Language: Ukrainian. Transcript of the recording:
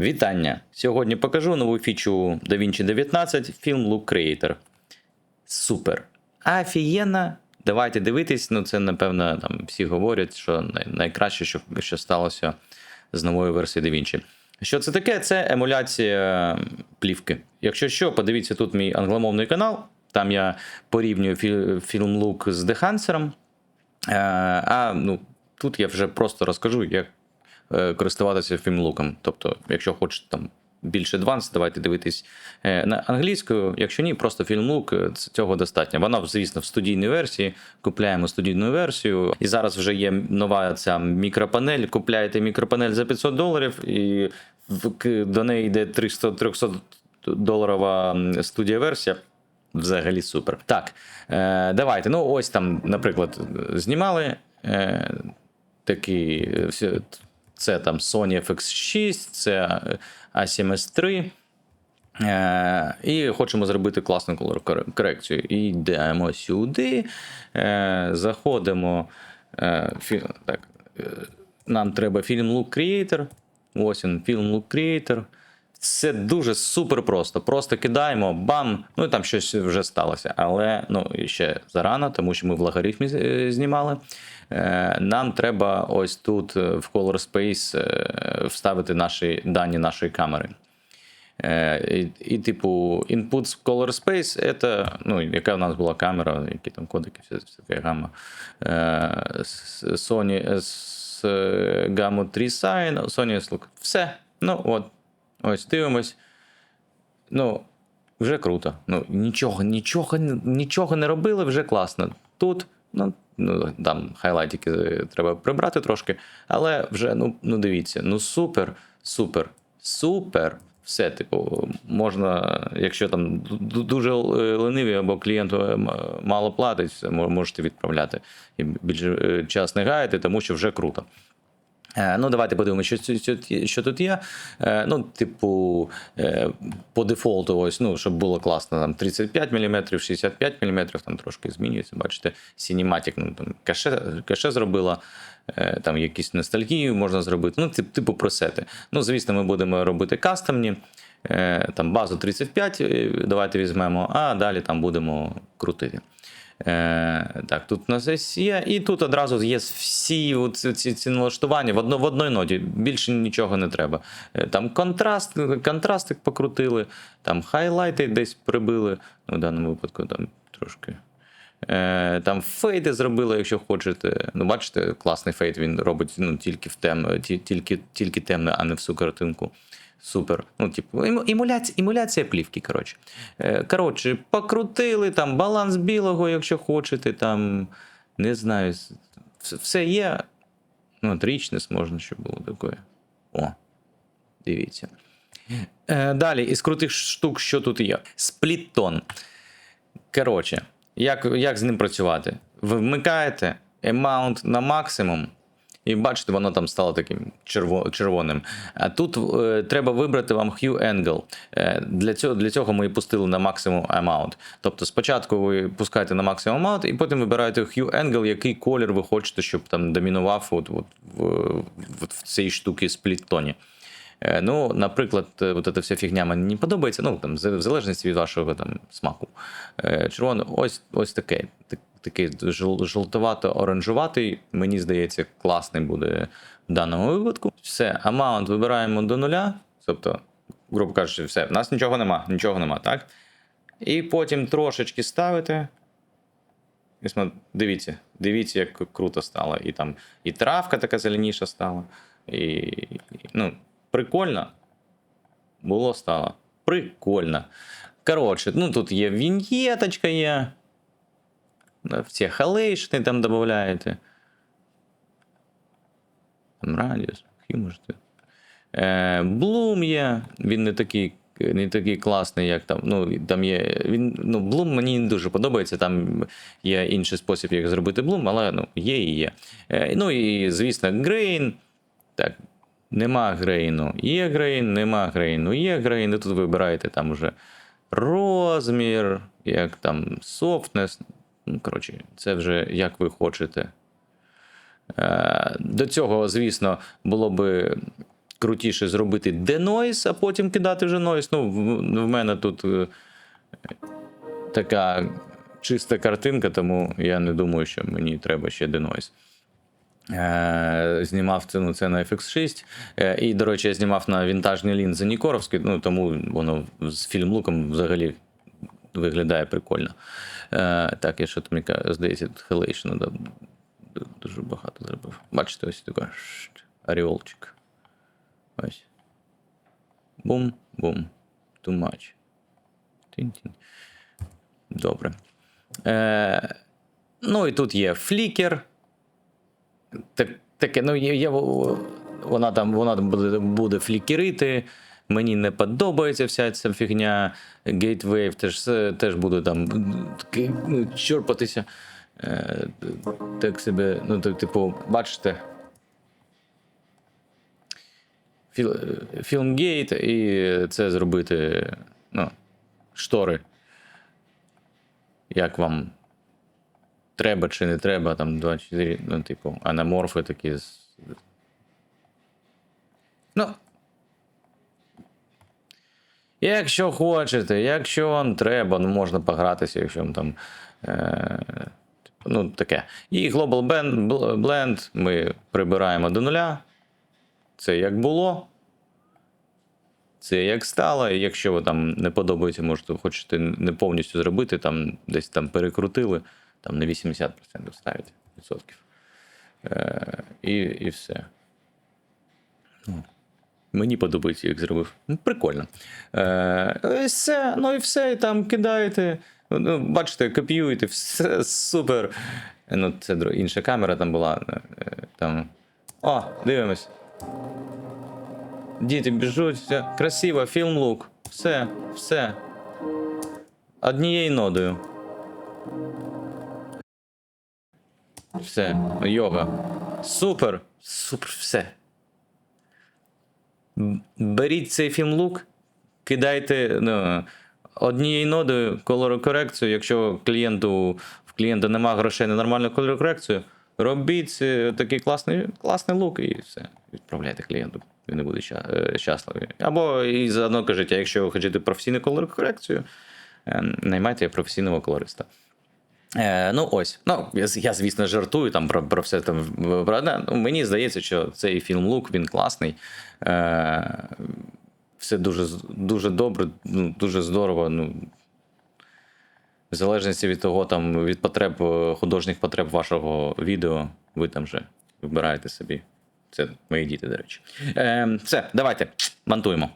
Вітання! Сьогодні покажу нову фічу DaVinci 19 Film Look Creator. Супер! Офігенно! Давайте дивитись, ну це напевно там всі говорять, що найкраще, що, що сталося з новою версією DaVinci. Що це таке? Це емуляція плівки. Якщо що, подивіться тут мій англомовний канал. Там я порівнюю фі- фільм Look з Дехансером. Е, А ну, тут я вже просто розкажу, як користуватися фільмлуком. Тобто, якщо хочете там більше адванс, давайте дивитись е, на англійською. Якщо ні, просто фільмлук е, цього достатньо. Вона, звісно, в студійній версії. Купляємо студійну версію. І зараз вже є нова ця мікропанель. Купляєте мікропанель за 500 доларів, і до неї йде 300-300 доларова студія версія. Взагалі супер. Так, е, давайте. Ну, ось там, наприклад, знімали е, такі. Е, Це там Sony FX6, це A7S3. Е, і хочемо зробити класну корекцію. Йдемо сюди, е, заходимо. Е, так, е, нам треба фільм Look Creator. Ось він, фільм Look Creator. Це дуже супер просто. Просто кидаємо, бам, ну і там щось вже сталося. Але ну, ще зарано, тому що ми в логарифмі е, знімали. Е, Нам треба ось тут е, в Color Space вставити наші дані нашої камери. І, і, типу, input в Color Space це, ну, яка в нас була камера, які там кодики, все, все таке гамма. Sony S Gamma 3 Sign, Sony S Look. Все. Ну, от. Ось дивимось. Ну, вже круто. Ну, нічого, нічого, нічого не робили, вже класно. Тут, ну, ну там хайлайтики е, треба прибрати трошки, але вже, ну, ну дивіться, ну супер, супер, супер. Все, типу, можна, якщо там дуже лениві або клієнту е, мало платить, можете відправляти і більше е, час не гаяти, тому що вже круто. Е, Ну, давайте подивимося, що, що, що тут є. Е, Ну, типу, е, по дефолту, ось, ну, щоб було класно, там 35 мм, 65 мм, там трошки змінюється. Бачите, Cinematic, ну, там каше, каше зробила, там якісь ностальгію можна зробити. Ну, тип, типу пресети. Ну, звісно, ми будемо робити кастомні. Там базу 35 е, давайте візьмемо, а далі там будемо крутити. Е, так, тут у нас є, і тут одразу є всі ці, ці, налаштування в, одно, в одній ноті. Більше нічого не треба. Е, Там контраст, контрастик покрутили, там хайлайти десь прибили. Ну, в даному випадку там трошки. Е, Там фейди зробили, якщо хочете. Ну, бачите, класний фейд він робить ну, тільки в тем, ті- тільки, тільки темне, а не всю картинку. Супер. Ну, типу, емуляція, емуляція плівки, коротше. Е, Коротше, покрутили там баланс білого, якщо хочете, там, не знаю, все- все є. Ну, річнес можна, щоб було таке. О, дивіться. Е, Далі, із крутих штук, що тут є? Спліттон. Коротше, як, як з ним працювати? Ви вмикаєте amount на максимум, і бачите, воно там стало таким черво, червоним. А тут е, треба вибрати вам Hue Angle. Е, для, цього, для цього ми і пустили на максимум amount. Тобто спочатку ви пускаєте на максимум amount, і потім вибираєте Hue Angle, який колір ви хочете, щоб там домінував от, от, в, в, в цій штуці спліттоні. Е, Ну, наприклад, е, от ця вся фігня мені не подобається, ну там в залежності від вашого там смаку. Е, Червоно, ось ось таке. Так- Такий жовтовато-оранжуватий, мені здається, класний буде в даному випадку. Все, амаунт вибираємо до нуля. Тобто, грубо кажучи, все, в нас нічого нема, нічого нема, так? І потім трошечки смо- Дивіться, дивіться, як круто стало. І там і травка така зеленіша стала. І, ну, прикольно. Було стало. Прикольно. Коротше, ну тут є віньєточка є. В ці халейшни там додаєте. Там радіус. Е, Блум є, він не такий, не такий класний, як там. Ну, там є. Він, ну, Блум мені не дуже подобається. Там є інший спосіб, як зробити Блум, але ну, є і є. Е, ну і, звісно, Грейн. Так, нема грейну. Є грейн, нема грейну. Є грейн, і тут вибираєте там уже розмір, як там softness. Ну, коротше, це вже як ви хочете. Е, До цього, звісно, було би крутіше зробити денойс, а потім кидати вже нойс. Ну, в, мене тут е, така чиста картинка, тому я не думаю, що мені треба ще денойс. Е, знімав це, ну, це на FX6. Е, і, до речі, я знімав на вінтажні лінзи Нікоровські, ну, тому воно з фільм-луком взагалі виглядає прикольно. Е, так, я що мені ка- здається, тут Helation да, дуже багато зробив. Бачите, ось шт, оріолчик. Ось. Бум, бум. Too much. Тінь-тінь. Добре. Е, ну і тут є флікер. Так, таке, ну, є, є, вона там вона там буде, буде флікерити. Мені не подобається вся ця фігня. Gatewave теж, теж буде там ну, чорпатися. Е, так себе, ну, типу, бачите. Філ, Філмгейт і це зробити. Ну, штори. Як вам треба чи не треба, там 24, ну, типу, анаморфи такі. Ну. Якщо хочете, якщо вам треба, ну можна погратися, якщо вам там. Е, ну, таке. І Global Blend, ми прибираємо до нуля. Це як було. Це як стало. І якщо ви там не подобається, можете хочете не повністю зробити, там десь там перекрутили, там на 80% ставите відсотків. Е, і, і все. Мені подобається, як зробив. Ну, прикольно. Е, все, ну і все, і там кидаєте. Ну, бачите, копіюєте, все супер. Ну, це інша камера там була. е, Там. О, дивимось. Діти біжуть, все. Красиво, фільм лук. Все, все. Однією нодою. Все, йога. Супер, супер, все. Беріть цей фільм-лук, кидайте ну, однією нодою кольорокорекцію. Якщо клієнту, в клієнта немає грошей на нормальну кольорокорекцію, робіть е, такий класний, класний лук і все. Відправляйте клієнту. Він не буде е, щасливий. Або і заодно кажіть, якщо ви хочете професійну кольорокорекцію, е, наймайте професійного колориста. Е, ну ось, ну я, звісно жартую там про, про все там. Одне. ну, мені здається, що цей фільм Лук він класний. Е, все дуже, дуже добре, ну, дуже здорово. Ну, в залежності від того, там, від потреб, е, художніх потреб вашого відео, ви там вже вибираєте собі. Це мої діти, до речі. Е, все, давайте, монтуємо.